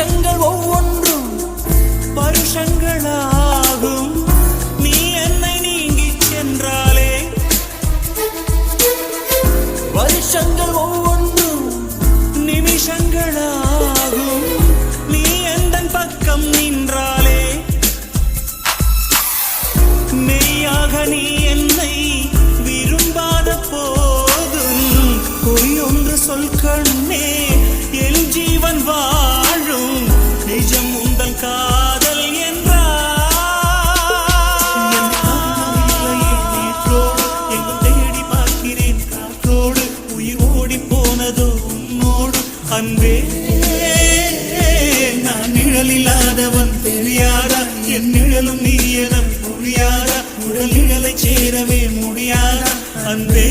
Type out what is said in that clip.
நிமிஷங்கள் ஒவ்வொன்றும் வருஷங்களாகும். நீ என்னை நீங்கி சென்றாலே. வருஷங்கள் ஒவ்வொன்றும் நிமிஷங்களாகும். நீ எந்த பக்கம் நின்றாலே. மெய்யாக நீ என்னை விரும்பாத போதும் பொய் ஒன்று சொல் கண்ணே. அன்பே நான் நிழல் இல்லாதவன் தெரியாதா? என் நிழலும் நீ என புரியாதா? உடல் நிழலை சேரவே முடியாதா? அன்பே